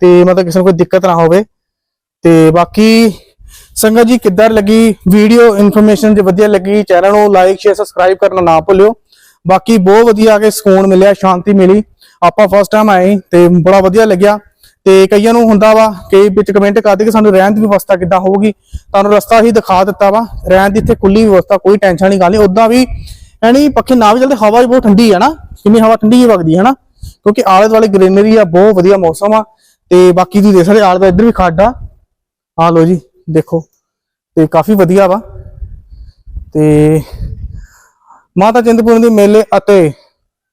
ਤੇ ਮਤਲਬ ਕਿਸੇ ਨੂੰ ਕੋਈ ਦਿੱਕਤ ਨਾ ਹੋਵੇ। ਤੇ ਬਾਕੀ ਸੰਗਤ ਜੀ, ਕਿੱਦਾਂ ਲੱਗੀ ਵੀਡੀਓ ਇਨਫੋਰਮੇਸ਼ਨ ਜੇ ਵਧੀਆ ਲੱਗੀ, ਚੈਨਲ ਨੂੰ ਲਾਈਕ ਸ਼ੇਅਰ ਸਬਸਕ੍ਰਾਈਬ ਕਰਨਾ ਨਾ ਭੁੱਲਿਓ। ਬਾਕੀ ਬਹੁਤ ਵਧੀਆ ਆ ਕੇ ਸਕੂਨ ਮਿਲਿਆ, ਸ਼ਾਂਤੀ ਮਿਲੀ। ਆਪਾਂ ਫਸਟ ਟਾਈਮ ਆਏ, ਤੇ ਬੜਾ ਵਧੀਆ ਲੱਗਿਆ। ਤੇ ਕਈਆਂ ਨੂੰ ਹੁੰਦਾ ਵਾ ਕਈ ਵਿੱਚ ਕਮੈਂਟ ਕਰਦੇ ਕਿ ਸਾਨੂੰ ਰਹਿਣ ਦੀ ਵਿਵਸਥਾ ਕਿੱਦਾਂ ਹੋਊਗੀ। ਤੁਹਾਨੂੰ ਰਸਤਾ ਹੀ ਦਿਖਾ ਦਿੱਤਾ ਵਾ। ਰਹਿਣ ਦੀ ਇੱਥੇ ਖੁੱਲੀ ਵਿਵਸਥਾ, ਕੋਈ ਟੈਨਸ਼ਨ ਨਹੀਂ ਗੱਲ ਨਹੀਂ। ਉਦਾਂ ਵੀ ਐਨੀ ਪੱਖੇ ਨਾ ਵੀ ਚੱਲਦੇ, ਹਵਾ ਵੀ ਬਹੁਤ ਠੰਡੀ ਹੈ ਨਾ। ਕਿੰਨੀ ਹਵਾ ਠੰਡੀ ਹੀ ਵਗਦੀ ਹੈ ਨਾ ਕਿਉਂਕਿ ਆਲੇ ਦੁਆਲੇ ਗ੍ਰੀਨਰੀ ਆ, ਬਹੁਤ ਵਧੀਆ ਮੌਸਮ ਆ। ਤੇ ਬਾਕੀ ਤੁਸੀਂ ਦੇਖ ਸਕਦੇ ਆਲੇ ਦੁਆਲੇ ਇੱਧਰ ਵੀ ਖੱਡ ਆ। ਆ ਲੋ ਜੀ, ਦੇਖੋ। ਤੇ ਕਾਫੀ ਵਧੀਆ ਵਾ। ਤੇ ਮਾਤਾ ਚਿੰਤਪੁਰਨੀ ਦੇ ਮੇਲੇ ਅਤੇ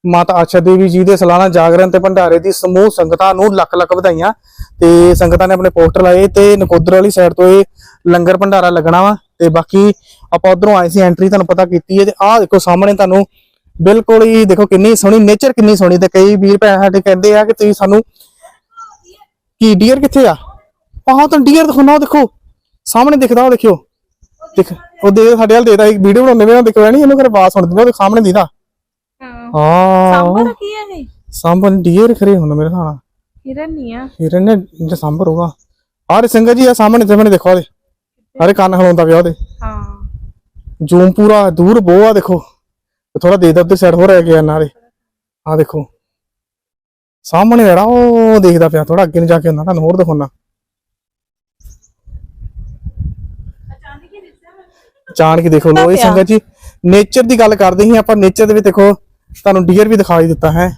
ਮਾਤਾ ਆਸ਼ਾ ਦੇਵੀ ਜੀ ਦੇ ਸਾਲਾਨਾ ਜਾਗਰਣ ਤੇ ਭੰਡਾਰੇ ਦੀ ਸਮੂਹ ਸੰਗਤਾਂ ਨੂੰ ਲੱਖ ਲੱਖ ਵਧਾਈਆਂ ਤੇ ਸੰਗਤਾਂ ਨੇ ਆਪਣੇ ਪੋਸਟਰ ਲਾਏ ਤੇ ਨਕੋਦਰ ਵਾਲੀ ਸਾਈਡ ਤੋਂ ਇਹ ਲੰਗਰ ਭੰਡਾਰਾ ਲੱਗਣਾ ਵਾ ਤੇ ਬਾਕੀ ਆਪਾਂ ਉਧਰੋਂ ਆਏ ਸੀ ਐਂਟਰੀ ਤੁਹਾਨੂੰ ਪਤਾ ਕੀਤੀ ਹੈ ਤੇ ਆਹ ਦੇਖੋ ਸਾਹਮਣੇ ਤੁਹਾਨੂੰ ਬਿਲਕੁਲ ਹੀ ਦੇਖੋ ਕਿੰਨੀ ਸੋਹਣੀ ਨੇਚਰ ਕਿੰਨੀ ਸੋਹਣੀ ਤੇ ਕਈ ਵੀਰ ਭੈਣ ਸਾਡੇ ਕਹਿੰਦੇ ਆ ਕਿ ਤੁਸੀਂ ਸਾਨੂੰ ਕੀ ਡੀਅਰ ਕਿੱਥੇ ਆ? ਆਹ ਤਾਂ ਡੀਅਰ ਦਿਖਾਉਣਾ ਉਹ ਦੇਖੋ, ਸਾਹਮਣੇ ਦਿਖਦਾ ਉਹ ਦੇਖਿਓ, ਦੇਖ, ਉਹ ਦੇ ਸਾਡੇ ਹਾਲ ਦੇਦਾ ਇੱਕ ਵੀਡੀਓ ਬਣਾਉਂਦੇ ਵੇ ਦੇਖੋ ਨਹੀਂ ਇਹਨੂੰ ਕਰ ਆਵਾਜ਼ ਸੁਣਦੀ ਨਾ ਉਹਦੇ ਸਾਹਮਣੇ ਦੀਦਾ ਹਾਂ। ਸਾਂਬਰ ਕੀ ਹੈ ਇਹ? ਸਾਂਭਰ ਡੀਅਰ ਖਰੇ ਹੁੰਦਾ ਮੇਰੇ ਹਿਸਾਬ ਨਾਲ। ਹਿਰਨ ਨਹੀਂ ਆ। ਹਿਰਨ ਨੇ ਜੇ ਸਾਂਭਰ ਹੋਗਾ ਆਰੇ ਸਿੰਘਾ ਜੀ ਆ ਸਾਹਮਣੇ ਸਾਹਮਣੇ ਦੇਖੋ ਅਰੇ ਕੰਨ ਹਲਾਉਂਦਾ ਪਿਆ ਉਹਦੇ। ਹਾਂ। ਜ਼ੂਮ ਪੂਰਾ ਦੂਰ ਬੋ ਆ ਦੇਖੋ। ਥੋੜਾ ਦੇ ਦੇ ਸਾਈਡ ਹੋ ਰਹਿ ਗਿਆ ਨਾਲੇ ਆ ਦੇਖੋ। ਸਾਹਮਣੇ ਜਿਹੜਾ ਉਹ ਦੇਖਦਾ ਪਿਆ ਥੋੜਾ ਅੱਗੇ ਨੂੰ ਜਾ ਕੇ ਹੁੰਦਾ ਤੁਹਾਨੂੰ ਹੋਰ ਦਿਖਾਉਣਾ ਜਾਣ ਕੇ ਦੇਖੋ ਲੋ ਇਹ ਸੰਗਤ ਜੀ ਨੇਚਰ ਦੀ ਗੱਲ ਕਰਦੇ ਸੀ ਆਪਾਂ ਨੇਚਰ ਦੇ ਵਿੱਚ ਦੇਖੋ। ਤੁਹਾਨੂੰ ਡੀਅਰ ਵੀ ਦਿਖਾਈ ਦਿੱਤਾ ਹੈ।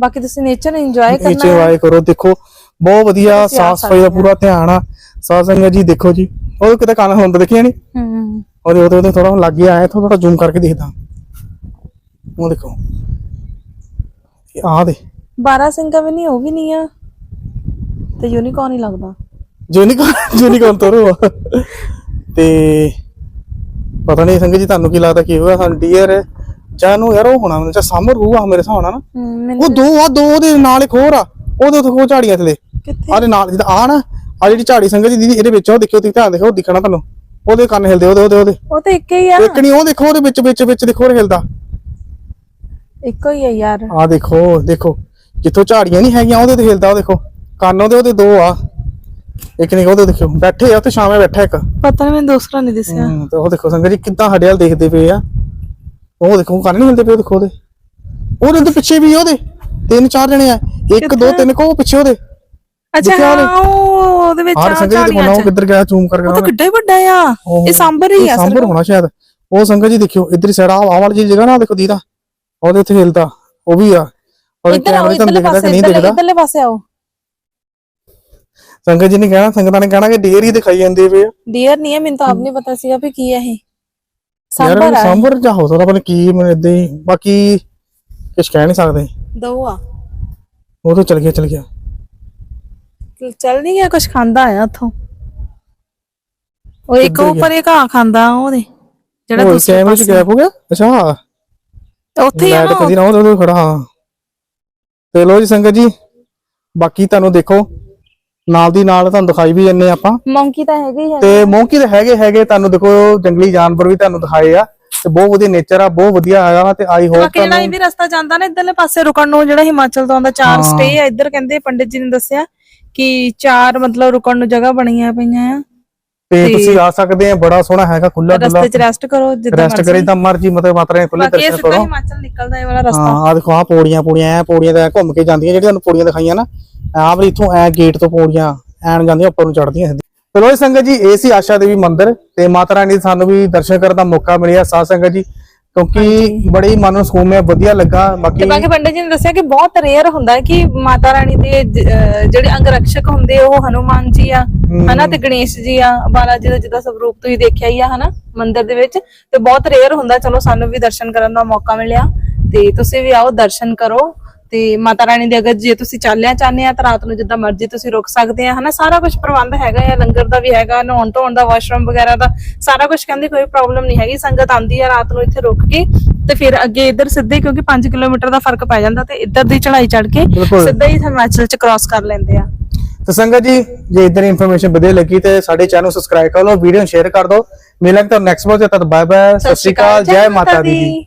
ਬਾਕੀ ਤੁਸੀਂ ਨੇਚਰ ਇੰਜੋਏ ਕਰਨਾ ਹੈ। ਵਾਏ ਕਰੋ ਦੇਖੋ ਬਹੁਤ ਵਧੀਆ ਸਾਫ਼ ਸਫ਼ਾਈ ਦਾ ਪੂਰਾ ਧਿਆਨ ਆ। ਸਾਧ ਸੰਗਤ ਜੀ ਦੇਖੋ ਜੀ ਉਹ ਕਿਤੇ ਕੰਨ ਹੁੰਦਾ ਦੇਖਿਆ ਨਹੀਂ ਹੂੰ ਉਹਦੇ ਉਹਦੇ ਥੋੜਾ ਲੱਗ ਗਿਆ ਐ ਥੋੜਾ ਜ਼ੂਮ ਕਰਕੇ ਦੇਖਦਾ। ਉਹ ਦੇਖੋ। ਆ ਦੇ। 12 ਸਿੰਘਾਂ ਵੀ ਨਹੀਂ ਉਹ ਵੀ ਨਹੀਂ ਆ। ਤੇ ਯੂਨੀਕੌਰਨ ਹੀ ਲੱਗਦਾ। ਯੂਨੀਕੌਰਨ ਯੂਨੀਕੌਰਨ ਤੋਰੋ ਤੇ ਪਤਾ ਨਹੀਂ ਸੰਗਤ ਜੀ ਤੁਹਾਨੂੰ ਕੀ ਲੱਗਦਾ ਕੀ ਹੋਇਆ ਸਾਨੂੰ ਡੀਅਰ ਜਾਨੂੰ ਯਾਰ ਉਹ ਹੋਣਾ ਮੈਨੂੰ ਚਾ ਸਾਮਰ ਹੋਊਗਾ ਮੇਰੇ ਹਿਸਾਬ ਨਾਲ ਨਾ। ਉਹ ਦੋ ਆ ਦੋ ਉਹਦੇ ਨਾਲ ਇੱਕ ਹੋਰ ਆ ਉਹਦੇ ਉੱਤੇ ਉਹ ਝਾੜੀਆਂ ਥਲੇ। ਕਿੱਥੇ? ਆਹ ਦੇ ਨਾਲ ਜਿਹਦਾ ਆ ਨਾ ਆ ਜਿਹੜੀ ਝਾੜੀ ਸੰਗਤ ਜੀ ਦੀਦੀ ਇਹਦੇ ਵਿੱਚ ਉਹ ਦੇਖਿਓ ਤੁਸੀਂ ਧਿਆਨ ਦੇਖੋ ਉਹ ਦਿਖਣਾ ਤੁਹਾਨੂੰ। ਉਹਦੇ ਕੰਨ ਹਿਲਦੇ ਉਹਦੇ ਉਹਦੇ ਉਹਦੇ। ਉਹ ਤਾਂ ਇੱਕ ਹੀ ਆ। ਇੱਕ ਨਹੀਂ ਉਹ ਦੇਖੋ ਉਹਦੇ ਵਿੱਚ ਵਿੱਚ ਵਿੱਚ ਦੇਖੋ ਉਹ ਹਿਲਦਾ। ਇੱਕੋ ਹੀ ਆ ਯਾਰ। ਆ ਦੇਖੋ ਦੇਖੋ ਜਿੱਥੋਂ ਝਾੜੀਆਂ ਨਹੀਂ ਹੈਗੀਆਂ ਉਹਦੇ ਤੇ ਹਿਲਦਾ ਉਹ ਦੇਖੋ। ਕੰਨ ਉਹਦੇ ਉਹਦੇ ਦੋ ਆ। ਇੱਕ ਨਹੀਂ ਉਹਦੇ ਦੇਖਿਓ। ਬੈਠੇ ਆ ਉੱਥੇ ਛਾਵੇਂ ਬੈਠਾ ਇੱਕ। ਪਤਾ ਨਹੀਂ ਮੈਨੂੰ ਦੂਸਰਾ ਨਹੀਂ ਦਿਸਿਆ। ਤੇ ਉਹ ਦੇਖੋ ਸੰਗਤ ਜੀ ਕਿੱਦਾਂ ਸਾਡੇ ਵੱਲ ਦੇਖਦੇ ਪਏ ਆ। ਉਹ ਦੇਖੋ ਕੰਨ ਨਹੀਂ ਹਿਲਦੇ ਪਏ ਉਹ ਦੇਖੋ ਉਹਦੇ। ਉਹਦੇ ਉਹਦੇ ਪਿੱਛੇ ਵੀ ਉਹਦੇ ਤਿੰਨ ਚਾਰ ਜਣੇ ਆ। ਇੱਕ ਦੋ ਤਿੰਨ ਕੋ ਪਿੱਛੇ ਉਹਦੇ। ਅੱਛਾ ਦਿਖਿਆ ਉਹਦੇ? ਹਾਂ ਉਹ ਉਹਦੇ ਵਿੱਚ ਆ ਸੰਗਤ ਜੀ ਦੇਖੋ ਨਾ ਝਾੜੀਆਂ ਉਹ ਚ। ਕਿੱਧਰ ਗਿਆ ਜ਼ੂਮ ਕਰਕੇ ਉਹ ਤਾਂ ਕਿੱਡਾ ਹੀ ਵੱਡਾ ਆ। ਇਹ ਸਾਂਬਰ ਹੀ ਆ ਸਾਂਬਰ ਹੋਣਾ ਸ਼ਾਇਦ। ਉਹ ਸੰਗਤ ਜੀ ਦੇਖਿਓ ਇੱਧਰ ਸਾਈਡ ਆ ਆਹ ਵਾਲੀ ਜਿਹੀ ਜਗ੍ਹਾ ਨਾ ਦੇਖੋ ਦੀਦਾ। ਉਹਦੇ ਉੱਤੇ ਹਿਲਦਾ ਉਹ ਵੀ ਆ। ਉਹਦੇ ਇੱਧਰ ਆਓ ਕੈਮਰੇ ਤੁਹਾਨੂੰ ਇੱਧਰਲੇ ਦਿਖਦਾ ਕਿ ਪਾਸੇ ਨਹੀਂ ਇੱਧਰਲੇ ਦਿਖਦਾ। ਇੱਧਰਲੇ ਪਾਸੇ ਆਓ। ਸੰਗਤ ਜੀ ਨੇ ਕਹਿਣਾ ਸੰਗਤਾਂ ਨੇ ਕਹਿਣਾ ਕਿ ਡੀਅਰ ਹੀ ਦਿਖਾਈ ਜਾਂਦੇ ਪਏ ਆ। ਡੀਅਰ ਨਹੀਂ ਹੈ ਮੈਨੂੰ ਤਾਂ ਆਪ ਨਹੀਂ ਪਤਾ ਸੀਗਾ ਵੀ ਕੀ ਹੈ ਇਹ। ਯਾਰ ਆ ਸਾਂਬਰ ਜਾਂ ਹੋ ਸਕਦਾ ਪਰ ਕੀ ਮੈਨੂੰ ਇਦਾਂ ਹੀ ਬਾਕੀ ਕੁਝ ਕਹਿ ਨਹੀਂ ਸਕਦੇ। ਦੋ ਆ। ਉਹ ਤਾਂ ਚਲ ਗਿਆ ਚਲ ਗਿਆ। ਚੱਲ ਨਹੀਂ ਗਿਆ ਕੁਝ ਖਾਂਦਾ ਆ ਉੱਥੋਂ। ਉਹ ਇੱਕ ਉੱਪਰ ਇੱਕ ਆ ਖਾਂਦਾ ਉਹਦੇ ਜਿਹੜਾ ਉਹ ਦੂਸਰੇ ਕੈਮਰੇ 'ਚ ਪਾਸੇ। ਗੈਪ ਹੋ ਗਿਆ? ਅੱਛਾ। ਉੱਥੇ ਹੀ ਆ ਲਾਈਟ ਨਾ ਕਦੀ ਨਾ ਉਹਦੇ ਖੜਾ ਹਾਂ। ਤੇ ਲੋ ਜੀ ਸੰਗਤ ਜੀ ਬਾਕੀ ਤੁਹਾਨੂੰ ਦੇਖੋ। ਨਾਲ ਦੀ ਨਾਲ ਤੁਹਾਨੂੰ ਦਿਖਾਈ ਵੀ ਜੰਨੇ ਆਪਾਂ। ਮੰਕੀ ਤਾਂ ਹੈਗੇ ਹੀ ਹੈ ਤੇ ਮੌਂਕੀ ਦੇ ਹੈਗੇ ਹੈਗੇ। ਤੁਹਾਨੂੰ ਦੇਖੋ ਜੰਗਲੀ ਜਾਨਵਰ ਵੀ ਤੁਹਾਨੂੰ ਦਿਖਾਏ ਆ। ਤੇ ਬਹੁਤ ਵਧੀਆ ਨੇਚਰ ਆ ਬਹੁਤ ਵਧੀਆ ਆਇਆ ਤੇ ਆਈ ਹੋਪ ਬਾਕੀ ਜਿਹੜਾ ਇਹ ਵੀ ਰਸਤਾ ਜਾਂਦਾ ਨਾ ਇਧਰਲੇ ਪਾਸੇ ਰੁਕਣ ਨੂੰ ਜਿਹੜਾ ਹਿਮਾਚਲ ਤੋਂ ਆਉਂਦਾ ਚਾਰ। ਸਟੇ ਆ। ਇੱਧਰ ਕਹਿੰਦੇ ਪੰਡਿਤ ਜੀ ਨੇ ਦੱਸਿਆ ਕਿ ਚਾਰ ਮਤਲਬ ਰੁਕਣ ਨੂੰ ਜਗ੍ਹਾ ਬਣੀਆਂ ਪਈਆਂ ਆ। ਤੇ ਤੁਸੀਂ ਆ ਸਕਦੇ ਆ ਬੜਾ ਸੋਹਣਾ ਹੈਗਾ ਖੁੱਲਾ ਡੁੱਲਾ ਰਸਤੇ 'ਚ ਰੈਸਟ ਕਰੋ ਜਿੱਦਾਂ ਰੈਸਟ ਕਰੇ ਤਾਂ ਮਰਜ਼ੀ ਮਤਲਬ ਮਾਤਰਾ ਖੁੱਲੇ ਬਾਕੀ ਇਹ ਦਰਸ਼ਨ ਸਿੱਧਾ ਕਰੋ। ਹਿਮਾਚਲ ਨਿਕਲਦਾ ਇਹ ਵਾਲਾ ਰਸਤਾ। ਹਾਂ ਆ ਦੇਖੋ ਆ ਪੌੜੀਆਂ ਪੌੜੀਆਂ ਐ ਪੌੜੀਆਂ ਤੇ ਐਂ ਘੁੰਮ ਕੇ ਜਾਂਦੀਆਂ ਜਿਹੜੀਆਂ ਤੁਹਾਨੂੰ ਪੌੜੀਆਂ ਦਿਖਾਈਆਂ ਨਾ। ਆ ਵੀ ਇੱਥੋਂ ਐ ਗੇਟ ਤੋਂ ਪੌੜੀਆਂ ਐਨ ਜਾਂਦੀਆਂ ਉੱਪਰ ਨੂੰ ਚੜਦੀਆਂ ਸਿੱਧੀ ਚਲੋ ਜੀ ਸੰਗਤ ਜੀ ਇਹ ਸੀ ਆਸ਼ਾ ਦੇਵੀ ਮੰਦਿਰ ਤੇ ਮਾਤਾ ਰਾਣੀ ਦੇ ਸਾਨੂੰ ਵੀ ਦਰਸ਼ਨ ਕਰਨ ਦਾ ਮੌਕਾ ਮਿਲਿਆ। ਸਾਧ ਸੰਗਤ ਜੀ ਕਿਉਂਕਿ ਬੜੀ ਮਨ ਨੂੰ ਸਕੂਨ ਹੈ ਵਧੀਆ ਲੱਗਾ ਤੇ ਬਾਕੀ ਬਾਕੀ ਪੰਡਿਤ ਜੀ ਨੇ ਦੱਸਿਆ ਕਿ ਬਹੁਤ ਰੇਅਰ ਹੁੰਦਾ ਹੈ ਕਿ ਮਾਤਾ ਰਾਣੀ ਦੇ ਜ- ਅਹ ਜਿਹੜੇ ਅੰਗ ਰਕਸ਼ਕ ਹੁੰਦੇ ਆ, ਉਹ ਹਨੂਮਾਨ ਜੀ ਆ ਹਨਾ ਤੇ ਗਣੇਸ਼ ਜੀ ਆ ਬਾਲਾ ਜੀ ਦਾ ਜਿੱਦਾਂ ਸਰੂਪ ਤੁਸੀਂ ਦੇਖਿਆ ਹੀ ਆ ਹਨਾ ਮੰਦਿਰ ਦੇ ਵਿੱਚ। ਤੇ ਬਹੁਤ ਰੇਅਰ ਹੁੰਦਾ ਚਲੋ ਸਾਨੂੰ ਵੀ ਦਰਸ਼ਨ ਕਰਨ ਦਾ ਮੌਕਾ ਮਿਲਿਆ। ਤੇ ਤੁਸੀਂ ਵੀ ਆਓ ਦਰਸ਼ਨ ਕਰੋ। ਤੇ ਮਾਤਾ ਰਾਣੀ ਦੇ ਅਗਰ ਜੇ ਤੁਸੀਂ ਚਾਲਿਆ ਚਾਹੁੰਦੇ ਆ ਤਾਂ ਰਾਤ ਨੂੰ ਜਿੱਦਾਂ ਮਰਜ਼ੀ ਤੁਸੀਂ ਰੁਕ ਸਕਦੇ ਆ ਹਨਾ। ਸਾਰਾ ਕੁਝ ਪ੍ਰਬੰਧ ਹੈਗਾ ਆ ਲੰਗਰ ਦਾ ਵੀ ਹੈਗਾ ਨਹਾਉਣ ਧੋਣ ਦਾ ਵਾਸ਼ਰੂਮ ਵਗੈਰਾ ਦਾ। ਸਾਰਾ ਕੁਝ ਕਹਿੰਦੇ ਕੋਈ ਪ੍ਰੋਬਲਮ ਨਹੀਂ ਹੈਗੀ ਸੰਗਤ ਆਂਦੀ ਆ ਰਾਤ ਨੂੰ ਇੱਥੇ ਰੁਕ ਕੇ। ਤੇ ਫਿਰ ਅੱਗੇ ਇੱਧਰ ਸਿੱਧੇ ਕਿਉਂਕਿ 5 ਕਿਲੋਮੀਟਰ ਦਾ ਫ਼ਰਕ ਪੈ ਜਾਂਦਾ ਤੇ ਇੱਧਰ ਦੀ ਚੜ੍ਹਾਈ ਚੜ੍ਹ ਕੇ। ਸਿੱਧਾ ਹੀ ਹਿਮਾਚਲ ਚ ਕ੍ਰਾਸ ਕਰ ਲੈਂਦੇ ਆ। ਤੇ ਸੰਗਤ ਜੀ ਜੇ ਇਦਾਂ ਦੀ ਇਨਫੋਰਮੇਸ਼ਨ ਵਧੀਆ ਲੱਗੀ ਤੇ ਸਾਡੇ ਚੈਨਲ ਨੂੰ ਸਬਸਕ੍ਰਾਈਬ ਕਰ ਲਓ ਵੀਡੀਓ ਨੂੰ ਸ਼ੇਅਰ ਕਰ ਦਿਓ। ਮਿਲਾਂਗੇ ਤਾਂ ਨੈਕਸਟ ਵੀਡੀਓ ਤੇ ਤਦ ਬਾਏ ਬਾਏ ਸਤਿ ਸ਼੍ਰੀ ਅਕਾਲ ਜੈ ਮਾਤਾ ਦੀ।